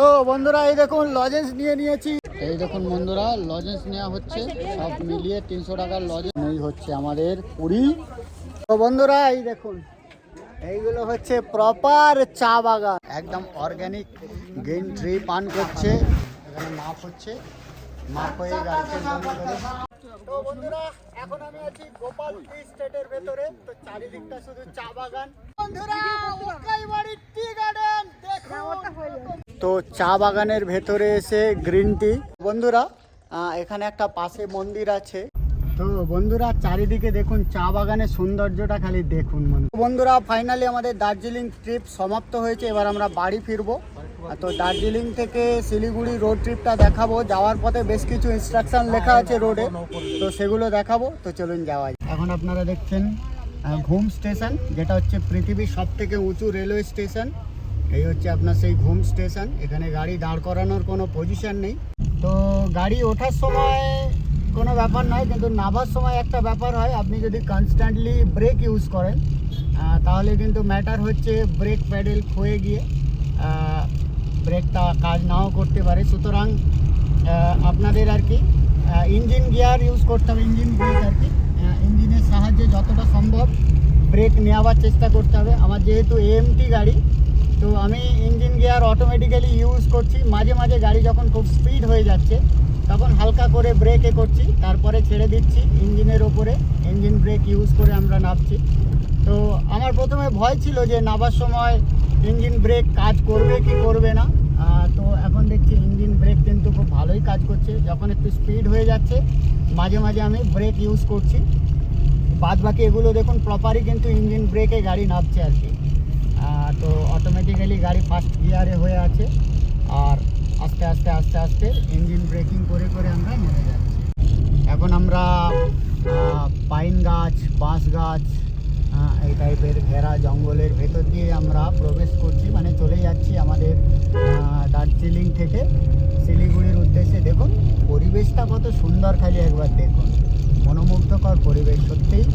তো বন্ধুরা, এই দেখুন লজেন্স নিয়ে নিয়েছি। এই দেখুন বন্ধুরা লজেন্স নেওয়া হচ্ছে। সব মিলিয়ে তিনশো টাকার লজেন্স এই হচ্ছে আমাদের পুরী। তো বন্ধুরা, এই দেখুন, এইগুলো হচ্ছে প্রপার চা বাগান। একদম অর্গ্যানিক গ্রিন ট্রি পান করছে। এখানে মাপ হচ্ছে। মাপ হয়ে তো বন্ধুরা, এখন আমি আছি গোপাল স্টেটের ভেতরে। তো চারিদিকটা শুধু চা বাগান। বন্ধুরা দেখুন। তো চা বাগানের ভেতরে এসে গ্রিন টি বন্ধুরা এখানে একটা পাশে মন্দির আছে। তো বন্ধুরা, চারিদিকে দেখুন, চা বাগানের সৌন্দর্যটা খালি দেখুন বন্ধু- বন্ধুরা ফাইনালি আমাদের দার্জিলিং ট্রিপ সমাপ্ত হয়েছে। এবার আমরা বাড়ি ফিরবো। তো দার্জিলিং থেকে শিলিগুড়ি রোড ট্রিপটা দেখাবো। যাওয়ার পথে বেশ কিছু ইনস্ট্রাকশন লেখা আছে রোডে তো সেগুলো দেখাবো। তো চলুন যাওয়া। এখন আপনারা দেখছেন ঘুম স্টেশন যেটা হচ্ছে পৃথিবীর সব থেকে উঁচু রেলওয়ে স্টেশন এই হচ্ছে আপনার সেই ঘুম স্টেশন। এখানে গাড়ি দাঁড় করানোর কোনো পজিশন নেই। তো গাড়ি ওঠার সময় কোনো ব্যাপার নয়, কিন্তু নামার সময় একটা ব্যাপার হয়। আপনি যদি কনস্ট্যান্টলি ব্রেক ইউজ করেন তাহলে কিন্তু ম্যাটার হচ্ছে ব্রেক প্যাডেল ক্ষয়ে গিয়ে ব্রেকটা কাজ নাও করতে পারে। সুতরাং আপনাদের আর কি ইঞ্জিন গিয়ার ইউজ করতে হবে ইঞ্জিন ব্রেক আর কি। ইঞ্জিনের সাহায্যে যতটা সম্ভব ব্রেক নেওয়ার চেষ্টা করতে হবে। আমার যেহেতু এএমটি গাড়ি তো আমি ইঞ্জিন গিয়ার অটোমেটিক্যালি ইউজ করছি। মাঝে মাঝে গাড়ি যখন খুব স্পিড হয়ে যাচ্ছে, তখন হালকা করে ব্রেকে করছি, তারপরে ছেড়ে দিচ্ছি ইঞ্জিনের ওপরে। ইঞ্জিন ব্রেক ইউজ করে আমরা নামছি। তো আমার প্রথমে ভয় ছিল যে নামার সময় ইঞ্জিন ব্রেক কাজ করবে কি করবে না। তো এখন দেখছি ইঞ্জিন ব্রেক কিন্তু খুব ভালোই কাজ করছে। যখন একটু স্পিড হয়ে যাচ্ছে, মাঝে মাঝে আমি ব্রেক ইউজ করছি। বাদ বাকি এগুলো দেখুন প্রপারই কিন্তু ইঞ্জিন ব্রেকে গাড়ি নামছে আর কি। তো অটোমেটিক্যালি গাড়ি ফার্স্ট গিয়ারে হয়ে আছে। আর আস্তে আস্তে আস্তে আস্তে ইঞ্জিন ব্রেকিং করে করে আমরা নেমে যাচ্ছি। এখন আমরা পাইন গাছ, বাঁশ গাছ এই টাইপের ঘেরা জঙ্গলের ভেতর দিয়ে আমরা প্রবেশ করছি। মানে চলে যাচ্ছি আমাদের দার্জিলিং থেকে শিলিগুড়ির উদ্দেশ্যে। দেখুন, পরিবেশটা কত সুন্দর খালি একবার দেখুন। মনোমুগ্ধকর পরিবেশ, সত্যিই।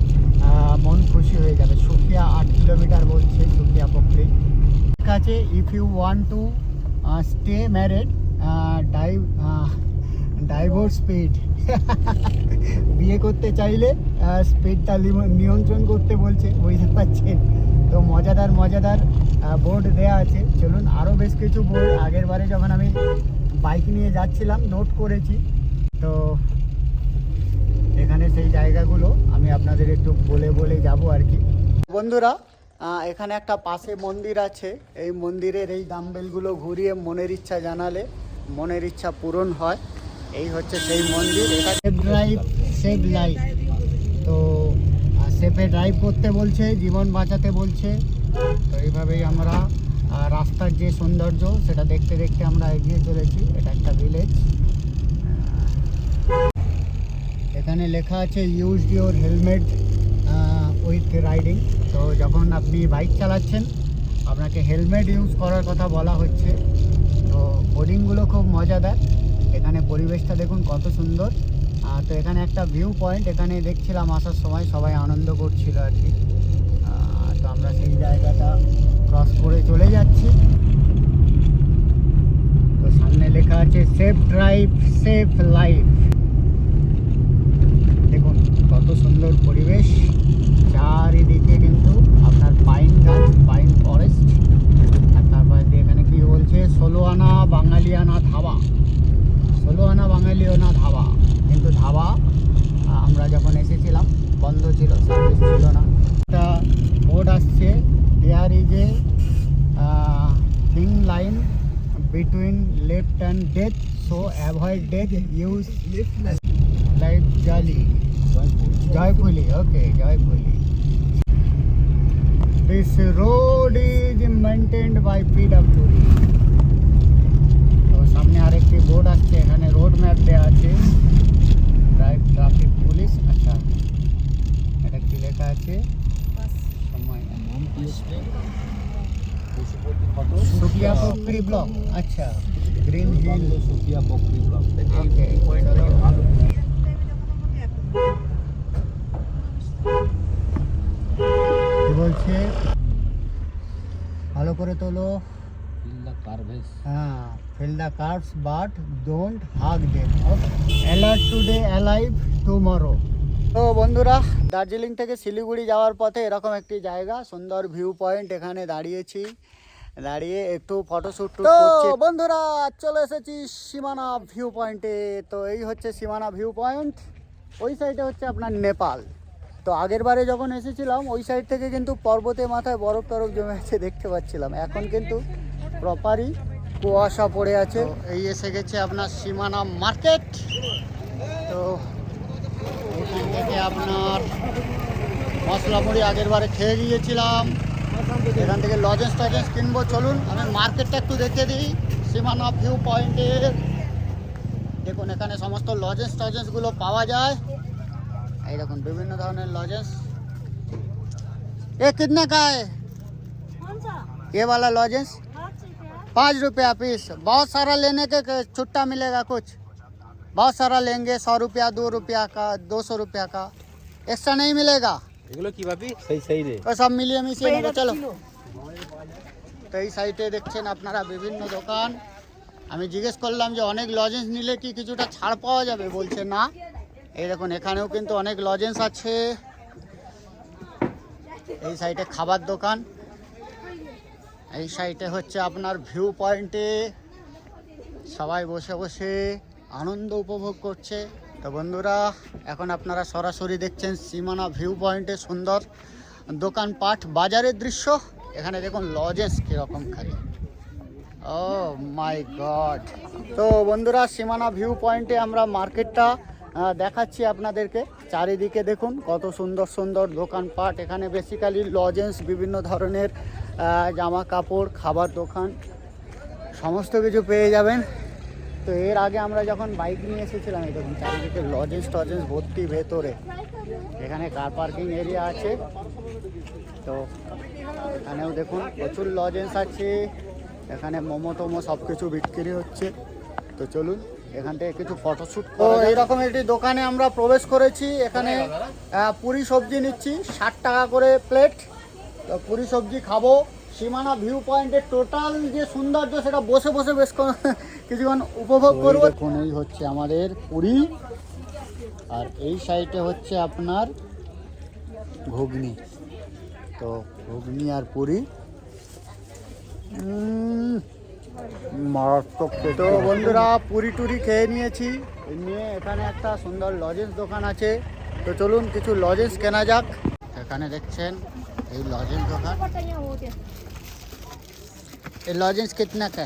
মন খুশি হয়ে যাবে। সুখিয়া আট কিলোমিটার বলছে সুখিয়া পকরি কাছে if you want to stay married dive divorce speed বিয়ে করতে চাইলে স্পিডটা নিয়ন্ত্রণ করতে বলছে, বুঝতে পারছেন? তো মজাদার মজাদার বোর্ড দেয়া আছে। চলুন আরও বেশ কিছু বোর্ড আগের বারে যখন আমি বাইক নিয়ে যাচ্ছিলাম নোট করেছি। তো এখানে সেই জায়গাগুলো আমি আপনাদের একটু বলে বলে যাব আর কি। বন্ধুরা এখানে একটা পাশে মন্দির আছে। এই মন্দিরের এই ডাম্বেলগুলো ঘুরিয়ে মনের ইচ্ছা জানালে মনের ইচ্ছা পূরণ হয়। এই হচ্ছে সেই মন্দির। এটা ড্রাইভ লাইফ তো সেফে ড্রাইভ করতে বলছে, জীবন বাঁচাতে বলছে। তো এইভাবেই আমরা রাস্তার যে সৌন্দর্য, সেটা দেখতে দেখতে আমরা এগিয়ে চলেছি। এটা একটা ভিলেজ এখানে লেখা আছে use your helmet with riding তো যখন আপনি বাইক চালাচ্ছেন, আপনাকে হেলমেট ইউজ করার কথা বলা হচ্ছে। তো বোর্ডিংগুলো খুব মজাদার। এখানে পরিবেশটা দেখুন কত সুন্দর। তো এখানে একটা ভিউ পয়েন্ট এখানে দেখছিলাম আসার সময় সবাই আনন্দ করছিল আর কি। তো আমরা সেই জায়গাটা ক্রস করে চলে যাচ্ছি। তো সামনে লেখা আছে সেফ ড্রাইভ সেফ লাইফ দেখুন কত সুন্দর পরিবেশ, চারিদিকে কিন্তু আপনার পাইন গাছ পাইন ফরেস্ট আর তারপরে এখানে কি বলছে? ষোলো আনা বাঙালিয়ানা ধাবা। ষোলো আনা বাঙালিয়ানা ধাবা। কিন্তু ধাবা আমরা যখন এসেছিলাম, বন্ধ ছিল সার্ভিস ছিল না। একটা বোর্ড আসছে there is a thin line between left and death so avoid death use life জালি জয়পুলি okay জয়পুলি this road is maintained by PWD তো সামনে আরেকটি বোর্ড আসছে এখানে রোড ম্যাপ দেওয়া আছে ড্রাইভ ট্রাফিক পুলিশ আচ্ছা এটা কি লেখা আছে সময় সুকিয়া পকরি ব্লক আচ্ছা green hill Sukiya Bokri block okay বলছে ভালো করে তোলো। হ্যাঁ feel the cards but don't hug them alert today alive tomorrow তো বন্ধুরা দার্জিলিং থেকে শিলিগুড়ি যাওয়ার পথে এরকম একটি জায়গা সুন্দর ভিউ পয়েন্ট এখানে দাঁড়িয়েছি। দাঁড়িয়ে একটু ফটোশ্যুট তো বন্ধুরা চলে এসেছি সীমানা ভিউ পয়েন্টে তো এই হচ্ছে সীমানা ভিউ পয়েন্ট ওই সাইডে হচ্ছে আপনার নেপাল। তো আগের বারে যখন এসেছিলাম, ওই সাইড থেকে কিন্তু পর্বতের মাথায় বরফ টরফ জমে আছে দেখতে পাচ্ছিলাম। এখন কিন্তু প্রপারই কুয়াশা পড়ে আছে। এই এসে গেছে আপনার সীমানা মার্কেট। তো এখান থেকে আপনার মশলা মুড়ি আগের বারে খেয়ে গিয়েছিলাম এখান থেকে লজেন্স টজেন্স কিনবো। চলুন, আমি মার্কেটটা একটু দেখিয়ে দিই। সীমানা ভিউ পয়েন্টের দেখুন, এখানে সমস্ত লজেন্স টজেন্সগুলো পাওয়া যায়। এই দেখুন বিভিন্ন ধরনের লজেন্স এ कितने का है कौन सा ये वाला लॉजेंस पाँच रुपया पाँच रुपया पीस बहुत सारा लेने के के छुट्टा मिलेगा कुछ बहुत सारा लेंगे सौ रुपया दो रुपया का दो सौ रुपया का एक्स्ट्रा नहीं मिलेगा এগুলো কি ভাবি সেই সেই রে তো সব মিলিয়ে মিশিয়ে নেবো চলো তো এই সাইটে দেখছেন আপনারা বিভিন্ন দোকান আমি জিজ্ঞেস করলাম যে অনেক লজেন্স নিলে কি কিছুটা ছাড় পাওয়া যাবে বলছে না এই দেখুন, এখানেও কিন্তু অনেক লজেন্স আছে। এই সাইডে খাবার দোকান। এই সাইডে হচ্ছে আপনার ভিউ পয়েন্টে সবাই বসে বসে আনন্দ উপভোগ করছে। তো বন্ধুরা, এখন আপনারা সরাসরি দেখছেন সীমানা ভিউ পয়েন্টে সুন্দর দোকানপাট বাজারের দৃশ্য। এখানে দেখুন লজেন্স কীরকম খালি। ও মাই গড তো বন্ধুরা, সীমানা ভিউ পয়েন্টে আমরা মার্কেটটা দেখাচ্ছি আপনাদেরকে। চারিদিকে দেখুন, কত সুন্দর সুন্দর দোকানপাট। এখানে বেসিক্যালি লজেন্স বিভিন্ন ধরনের জামা কাপড় খাবার দোকান, সমস্ত কিছু পেয়ে যাবেন। তো এর আগে আমরা যখন বাইক নিয়ে এসেছিলাম, এই দেখুন চারিদিকে লজেন্স টজেন্স ভর্তি ভেতরে। এখানে কার পার্কিং এরিয়া আছে। তো এখানেও দেখুন প্রচুর লজেন্স আছে। এখানে মোমো টোমো সব কিছু বিক্রি হচ্ছে। তো চলুন এখান থেকে কিছু ফটোশ্যুট তো এইরকম একটি দোকানে আমরা প্রবেশ করেছি। এখানে পুরি সবজি নিচ্ছি ষাট টাকা করে প্লেট তো পুরি সবজি খাব। সীমানা ভিউ পয়েন্টের টোটাল যে সৌন্দর্য সেটা বসে বসে বেশ কিছুক্ষণ উপভোগ করব। এই হচ্ছে আমাদের পুরী। আর এই সাইডে হচ্ছে আপনার ঘুগনি। তো ঘুগনি আর পুরি। মারাত্মক তো বন্ধুরা পুরি টুরি খেয়ে নিয়েছি। নিয়ে এখানে একটা সুন্দর লজেন্স দোকান আছে। তো চলুন কিছু লজেন্স কেনা যাক। এখানে দেখছেন এই লজেন্স দোকান। এই লজেন্স কিতনা কা?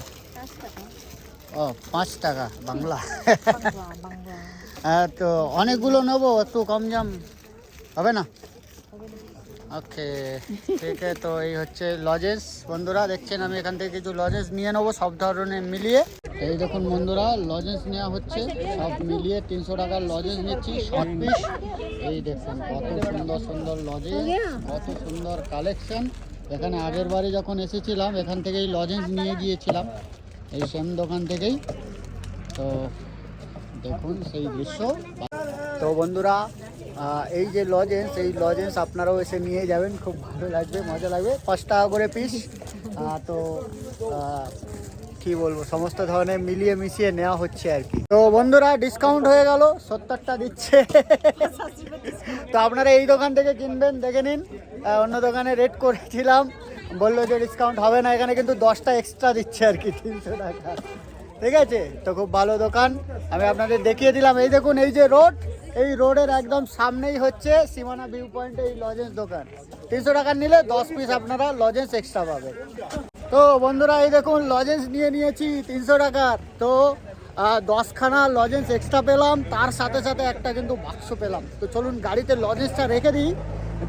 ও পাঁচ টাকা বাংলা। হ্যাঁ, তো অনেকগুলো নেব একটু কম জাম হবে না? ওকে ঠিক আছে তো এই হচ্ছে লজেস বন্ধুরা দেখছেন আমি এখান থেকে কিছু লজেস নিয়ে নেব সব ধরনের মিলিয়ে এই দেখুন বন্ধুরা লজেন্স নেওয়া হচ্ছে, সব মিলিয়ে তিনশো টাকার লজেন্স নিচ্ছি শর্ট পিস এই দেখুন, কত সুন্দর সুন্দর লজেন্স কত সুন্দর কালেকশন এখানে আগের বারে যখন এসেছিলাম, এখান থেকেই লজেন্স নিয়ে গিয়েছিলাম, এই সেম দোকান থেকেই। তো দেখুন সেই দৃশ্য। তো বন্ধুরা এই যে লজেন্স এই লজেন্স আপনারাও এসে নিয়ে যাবেন, খুব ভালো লাগবে, মজা লাগবে। পাঁচ টাকা করে পিস তো কি বলব, সমস্ত ধরনের মিলিয়ে মিশিয়ে নেওয়া হচ্ছে আর কি। তো বন্ধুরা ডিসকাউন্ট হয়ে গেল, সত্তরটা দিচ্ছে। তো আপনারা এই দোকান থেকে কিনবেন, দেখে নিন। অন্য দোকানে রেট করেছিলাম, বলল যে ডিসকাউন্ট হবে না, এখানে কিন্তু দশটা এক্সট্রা দিচ্ছে আর কি, তিনশো টাকা। ঠিক আছে? তো খুব ভালো দোকান, আমি আপনাদের দেখিয়ে দিলাম। এই দেখুন, এই যে রোড এই রোডের একদম সামনেই হচ্ছে সীমানা ভিউ পয়েন্টে, এই লজেন্স দোকান। তিনশো টাকার নিলে দশ পিস আপনারা লজেন্স এক্সট্রা পাবেন। তো বন্ধুরা, এই দেখুন লজেন্স নিয়ে নিয়েছি তিনশো টাকার। তো দশখানা লজেন্স এক্সট্রা পেলাম, তার সাথে সাথে একটা কিন্তু বাক্স পেলাম। তো চলুন, গাড়িতে লজেন্সটা রেখে দিই,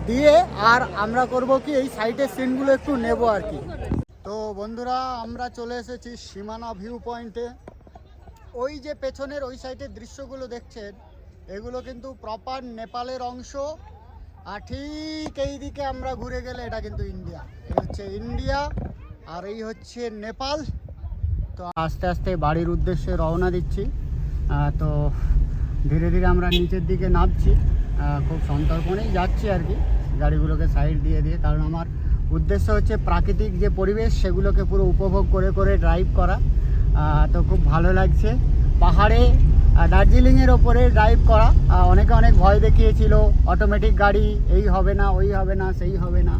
দিয়ে আর আমরা করব কি, এই সাইডের সিনগুলো একটু নেব আর কি। তো বন্ধুরা, আমরা চলে এসেছি সীমানা ভিউ পয়েন্টে। ওই যে পেছনের, ওই সাইডের দৃশ্যগুলো দেখছেন এগুলো কিন্তু প্রপার নেপালের অংশ। আর ঠিক এই দিকে আমরা ঘুরে গেলে এটা কিন্তু ইন্ডিয়া। এই হচ্ছে ইন্ডিয়া, আর এই হচ্ছে নেপাল। তো আস্তে আস্তে বাড়ির উদ্দেশ্যে রওনা দিচ্ছি। তো ধীরে ধীরে আমরা নিচের দিকে নামছি। খুব সন্তর্পণেই যাচ্ছি আর কি। গাড়িগুলোকে সাইড দিয়ে দিয়ে, কারণ আমার উদ্দেশ্য হচ্ছে প্রাকৃতিক যে পরিবেশ, সেগুলোকে পুরো উপভোগ করে করে ড্রাইভ করা। তো খুব ভালো লাগছে। পাহাড়ে দার্জিলিংয়ের ওপরে ড্রাইভ করা। অনেকে অনেক ভয় দেখিয়েছিল অটোমেটিক গাড়ি, এই হবে না, ওই হবে না, সেই হবে না।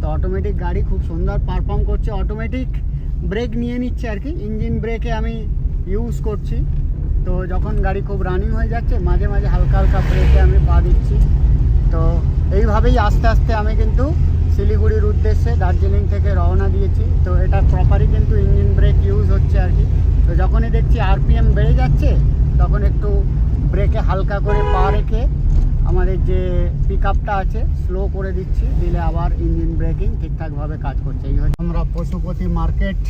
তো অটোমেটিক গাড়ি খুব সুন্দর পারফর্ম করছে। অটোমেটিক ব্রেক নিয়ে নিচ্ছে আর কি। ইঞ্জিন ব্রেকে আমি ইউজ করছি। তো যখন গাড়ি খুব রানিং হয়ে যাচ্ছে, মাঝে মাঝে হালকা হালকা ব্রেকে আমি পা দিচ্ছি। তো এইভাবেই আস্তে আস্তে আমি কিন্তু শিলিগুড়ির উদ্দেশ্যে দার্জিলিং থেকে রওনা দিয়েছি। তো এটা প্রপারই কিন্তু ইঞ্জিন ব্রেক ইউজ হচ্ছে আর কি। তো যখনই দেখছি আরপিএম বেড়ে যাচ্ছে তখন একটু ব্রেকে হালকা করে পা রেখে আমাদের যে পিক আপটা আছে স্লো করে দিচ্ছি, দিলে আবার ইঞ্জিন ব্রেকিং ঠিকঠাকভাবে কাজ করছে। এই হচ্ছে আমরা পশুপতি মার্কেট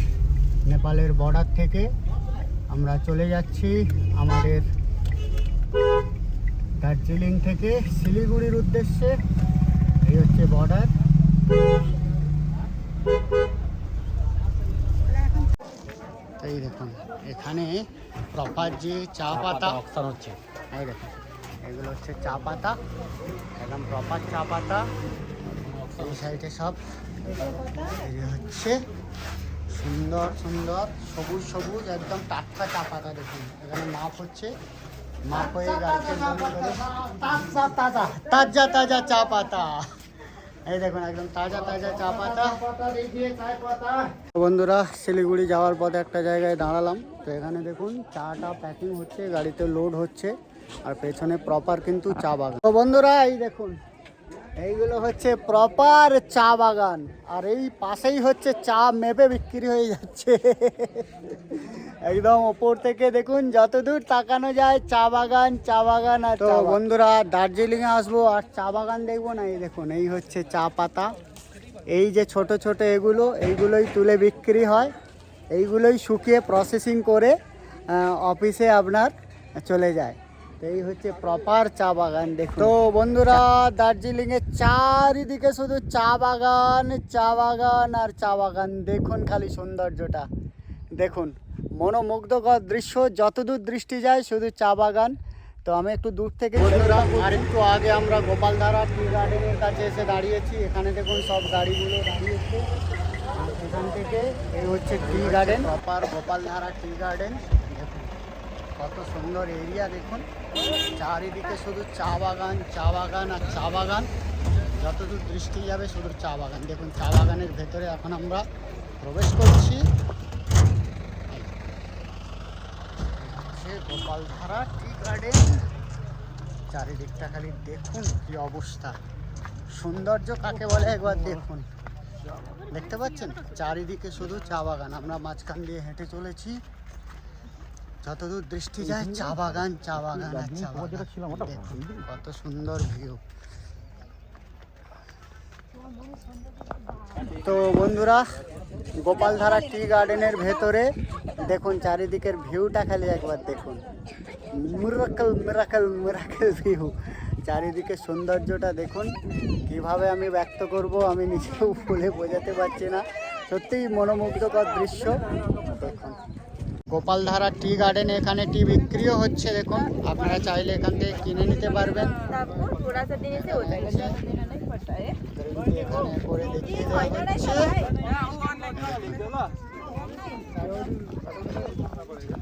নেপালের বর্ডার থেকে আমরা চলে যাচ্ছি আমাদের দার্জিলিং থেকে শিলিগুড়ির উদ্দেশ্যে। এই হচ্ছে বর্ডার এই দেখুন এখানে প্রপার যে চা পাতা অপশন হচ্ছে। এই দেখুন এগুলো হচ্ছে চা পাতা একদম প্রপার চা পাতা এই সাইডে সব। হচ্ছে সুন্দর সুন্দর সবুজ সবুজ একদম টাটকা চা পাতা দেখুন। এখানে মাপ হচ্ছে মাপ হয়ে গাড়িতে তাজা তাজা তাজা তাজা চা পাতা। এই দেখুন একদম তাজা তাজা চা পাতা। বন্ধুরা শিলিগুড়ি যাওয়ার পথে একটা জায়গায় দাঁড়ালাম। তো এখানে দেখুন চাটা প্যাকিং হচ্ছে গাড়িতে লোড হচ্ছে আর পেছনে প্রপার কিন্তু চা বাগান তো বন্ধুরা এই দেখুন এইগুলো হচ্ছে প্রপার চা বাগান। আর এই পাশেই হচ্ছে চা মেপে বিক্রি হয়ে যাচ্ছে। একদম ওপর থেকে দেখুন যতদূর তাকানো যায় চা বাগান চা বাগান আর তো বন্ধুরা দার্জিলিং এ আসব আর চা বাগান দেখব না? এই দেখুন এই হচ্ছে চা পাতা। এই যে ছোট ছোট এগুলো এইগুলোই তুলে বিক্রি হয়। এইগুলোই শুকিয়ে প্রসেসিং করে অফিসে আপনার চলে যায়। তো এই হচ্ছে প্রপার চা বাগান দেখুন। তো বন্ধুরা দার্জিলিং এর চারিদিকে শুধু চা বাগান চা বাগান আর চা বাগান। দেখুন খালি সৌন্দর্যটা। দেখুন মনোমুগ্ধকর দৃশ্য যতদূর দৃষ্টি যায় শুধু চা বাগান। তো আমি একটু দূর থেকে আর একটু আগে আমরা গোপালধারা টি গার্ডেনের কাছে এসে দাঁড়িয়েছি। এখানে দেখুন সব গাড়িগুলো দাঁড়িয়েছে। এখান থেকে এই হচ্ছে tea garden proper Gopaldhara tea garden কত সুন্দর এরিয়া দেখুন। চারিদিকে শুধু চা বাগান চা বাগান আর চা বাগান। যতদূর দৃষ্টি যাবে শুধু চা বাগান। দেখুন, চা বাগানের ভেতরে এখন আমরা প্রবেশ করছি। গোপালধারা টি গার্ডেন চারিদিকটা খালি দেখুন কি অবস্থা। সৌন্দর্য কাকে বলে একবার দেখুন। দেখতে পাচ্ছেন? চারিদিকে শুধু চা বাগান। আমরা মাঝখান দিয়ে হেঁটে চলেছি। যতদূর দৃষ্টি যায় চা বাগান চা বাগান আর চা বাগান। দেখুন কত সুন্দর ভিউ তো বন্ধুরা গোপালধারা টি গার্ডেনের ভেতরে দেখুন চারিদিকের ভিউটা খালি একবার দেখুন। মিরাকল মিরাকল মিরাকল ভিউ চারিদিকে সৌন্দর্যটা দেখুন কীভাবে আমি ব্যক্ত করব আমি নিজেও বলে বোঝাতে পারছি না। সত্যিই মনোমুগ্ধকর দৃশ্য। গোপালধারা টি গার্ডেন এখানে টি বিক্রিও হচ্ছে দেখুন। আপনারা চাইলে এখান থেকে কিনে নিতে পারবেন। হ্যাঁ, হ্যাঁ,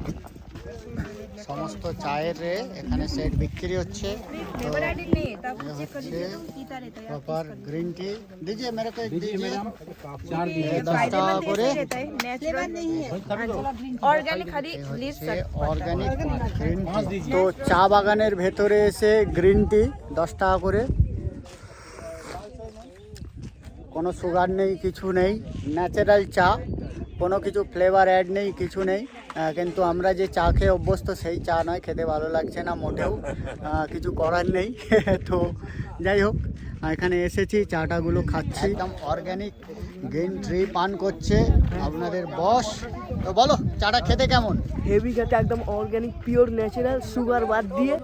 হ্যাঁ। সমস্ত চায়ের এখানে সেট বিক্রি হচ্ছে। প্রপার গ্রিন টি দিজিয়ে মেরে দশ টাকা করে। গ্রিন টি তো চা বাগানের ভেতরে এসে গ্রিন টি দশ টাকা করে। কোনো সুগার নেই কিছু নেই। ন্যাচারাল চা। কোনো কিছু ফ্লেভার অ্যাড নেই কিছু নেই। কিন্তু আমরা যে চা খেয়ে অভ্যস্ত সেই চা নয় খেতে ভালো লাগছে না মোটেও। কিছু করার নেই। তো যাই হোক এখানে এসেছি চাটাগুলো খাচ্ছি। একদম অর্গ্যানিক গ্রিন ট্রি পান করছে আপনাদের বস তো বলো চাটা খেতে কেমন? হেভি খেতে একদম অর্গানিক পিওর ন্যাচারাল সুগার বাদ দিয়ে।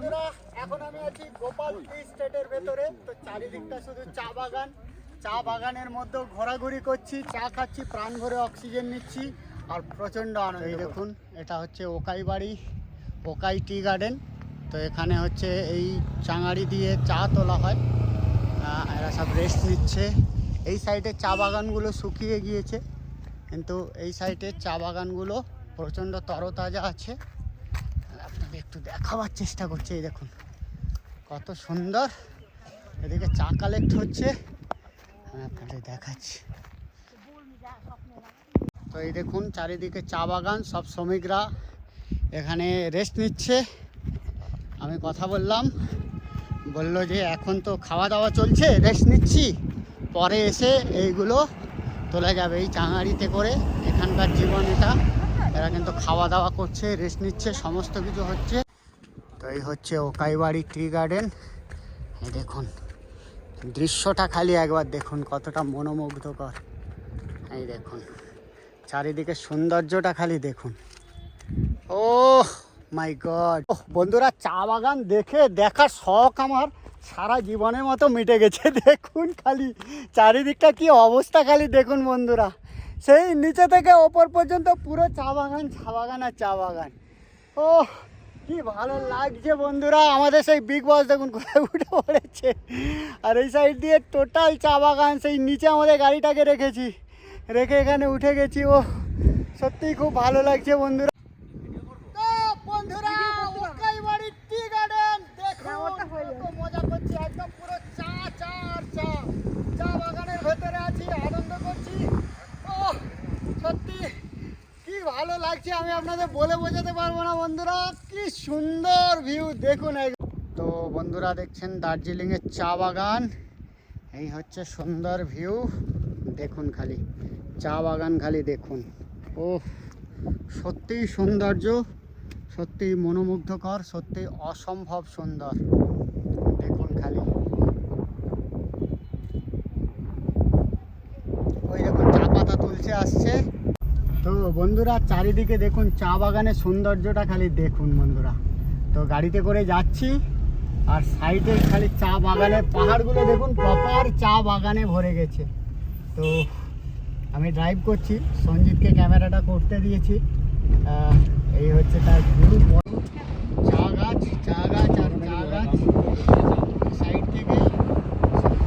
এখন আমি আছি গোপাল স্টেটের ভেতরে। তো চারিদিকটা শুধু চা বাগান। চা বাগানের মধ্যেও ঘোরাঘুরি করছি চা খাচ্ছি প্রাণ ভরে অক্সিজেন নিচ্ছি। আর প্রচণ্ড আনন্দ। এই দেখুন, এটা হচ্ছে ওকাই বাড়ি, ওকাই টি গার্ডেন। তো এখানে হচ্ছে এই চাঙাড়ি দিয়ে চা তোলা হয়। এরা সব রেস্ট নিচ্ছে। এই সাইডে চা বাগানগুলো শুকিয়ে গিয়েছে। কিন্তু এই সাইডে চা বাগানগুলো প্রচণ্ড তরতাজা আছে। আপনাকে একটু দেখাবার চেষ্টা করছি, এই দেখুন। কত সুন্দর। এদিকে চা কালেক্ট হচ্ছে। আমি আপনাদের দেখাচ্ছি। তো এই দেখুন, চারিদিকে চা বাগান, সব শ্রমিকরা এখানে রেস্ট নিচ্ছে। আমি কথা বললাম, বলল যে এখন তো খাওয়া দাওয়া চলছে রেস্ট নিচ্ছি। পরে এসে এইগুলো তোলা যাবে, এই চাঙাড়িতে করে। এখানকার জীবন এটা। এরা কিন্তু খাওয়া দাওয়া করছে রেস্ট নিচ্ছে, সমস্ত কিছু হচ্ছে। তো এই হচ্ছে ওকাইবাড়ি টি গার্ডেন এই দেখুন, দৃশ্যটা খালি একবার দেখুন, কতটা মনোমুগ্ধকর। এই দেখুন। চারিদিকে সৌন্দর্যটা খালি দেখুন। ও মাই গড বন্ধুরা, চা বাগান দেখে দেখার শখ আমার সারা জীবনের মতো মিটে গেছে। দেখুন খালি, চারিদিকটা কি অবস্থা খালি দেখুন বন্ধুরা। সেই নিচে থেকে ওপর পর্যন্ত পুরো চা বাগান চা বাগান আর চা বাগান। ও কি ভালো লাগছে বন্ধুরা, আমাদের সেই বিগ বস দেখুন কোথায় উঠে পড়েছে। আর এই সাইড দিয়ে টোটাল চা বাগান, সেই নিচে আমাদের গাড়িটাকে রেখেছি। রেখে এখানে উঠে গেছি। ও সত্যিই খুব ভালো লাগছে বন্ধুরা। তো বন্ধুরা টি গার্ডেন দেখুন কত মজা করছি একদম পুরো চা চা আর চা। চা বাগানের ভেতরে আছি আনন্দ করছি। ও সত্যি কি ভালো লাগছে আমি আপনাদের বলে বোঝাতে পারব না বন্ধুরা কি সুন্দর ভিউ দেখুন তো বন্ধুরা দেখছেন দার্জিলিংয়ের চা বাগান এই হচ্ছে সুন্দর ভিউ দেখুন খালি। চা বাগান খালি দেখুন। ও সত্যিই সৌন্দর্য, সত্যিই মনোমুগ্ধকর, সত্যিই অসম্ভব সুন্দর। দেখুন খালি। ওই দেখুন, চা পাতা তুলছে, আসছে। তো বন্ধুরা, চারিদিকে দেখুন, চা বাগানের সৌন্দর্যটা খালি দেখুন বন্ধুরা। তো গাড়িতে করে যাচ্ছি, আর সাইডে খালি চা বাগানের পাহাড়গুলো দেখুন, প্রপার চা বাগানে ভরে গেছে। তো আমি ড্রাইভ করছি। সঞ্জিতকে ক্যামেরাটা করতে দিয়েছি। এই হচ্ছে তার চা গাছ চা গাছ আর চা গাছ সাইড থেকে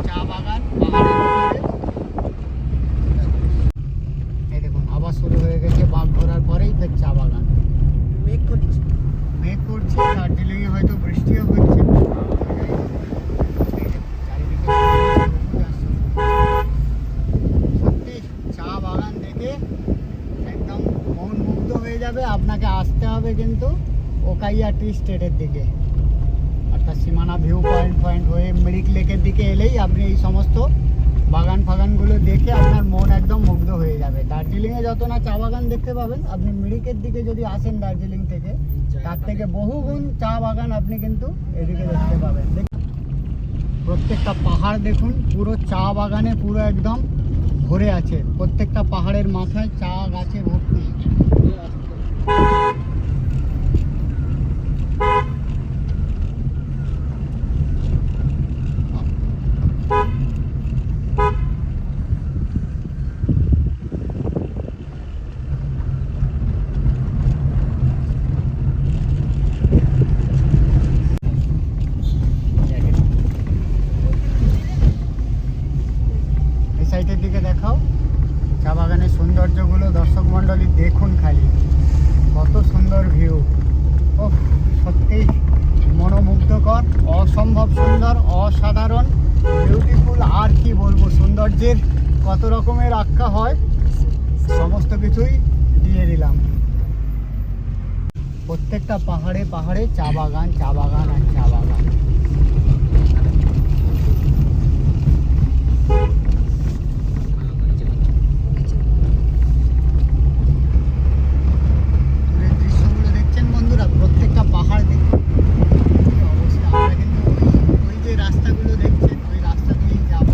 চা বাগান পাহাড়ের উপরে এই দেখুন আবার শুরু হয়ে গেছে বাঘ ঘোরার পরেই ফের চা বাগান মেঘ করছে মেঘ করছে দার্জিলিংয়ে হয়তো বৃষ্টিও হচ্ছে চারিদিকে সবুজ আর সবুজ। সত্যি চা বাগান দেখে একদম মন মুগ্ধ হয়ে যাবে আপনাকে আসতে হবে কিন্তু ওকাইয়া টি স্টেটের দিকে। অর্থাৎ সীমানা ভিউ পয়েন্ট পয়েন্ট হয়ে মিরিক লেকের দিকে এলেই আপনি এই সমস্ত বাগান ফাগানগুলো দেখে আপনার মন একদম মুগ্ধ হয়ে যাবে। দার্জিলিংয়ে যত না চা বাগান দেখতে পাবেন আপনি মিরিকের দিকে যদি আসেন দার্জিলিং থেকে তার থেকে বহুগুণ চা বাগান আপনি কিন্তু এদিকে দেখতে পাবেন। প্রত্যেকটা পাহাড় দেখুন পুরো চা বাগানে পুরো একদম ভরে আছে। প্রত্যেকটা পাহাড়ের মাথায় চা গাছে ভর্তি। এই সাইডের দিকে দেখাও চা বাগানের সৌন্দর্যগুলো দর্শক মণ্ডলী দেখুন খালি কত সুন্দর ভিউ ও সত্যি মনোমুগ্ধকর অসম্ভব সুন্দর অসাধারণ বিউটিফুল আর কি বলব সৌন্দর্যের কত রকমের আখ্যা হয় সমস্ত কিছুই দিয়ে দিলাম। প্রত্যেকটা পাহাড়ে পাহাড়ে চা বাগান চা বাগান আর চা দূরের দৃশ্যগুলো দেখছেন বন্ধুরা প্রত্যেকটা পাহাড় দেখুন কি অবস্থা আমরা কিন্তু ওই- ওই যে রাস্তাগুলো দেখছেন ওই রাস্তা দিয়েই যাব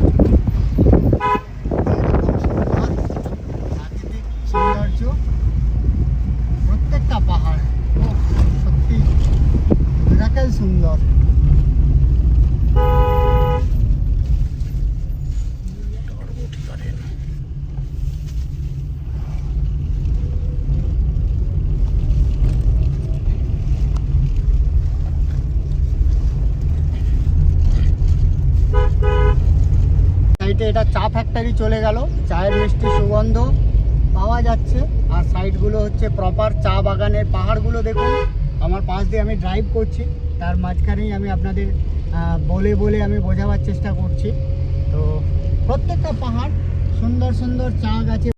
এরকম সুন্দর প্রাকৃতিক সৌন্দর্য প্রত্যেকটা পাহাড় ও সত্যি মিরাকেল সুন্দর সাইডে এটা চা ফ্যাক্টরি চলে গেল। চায়ের মিষ্টি সুগন্ধ পাওয়া যাচ্ছে। আর সাইডগুলো হচ্ছে প্রপার চা বাগানের পাহাড়গুলো দেখুন। আমার পাশ দিয়ে আমি ড্রাইভ করছি। তার মাঝখানেই আমি আপনাদের বলে বলে আমি বোঝাবার চেষ্টা করছি। তো প্রত্যেকটা পাহাড় সুন্দর সুন্দর চা গাছে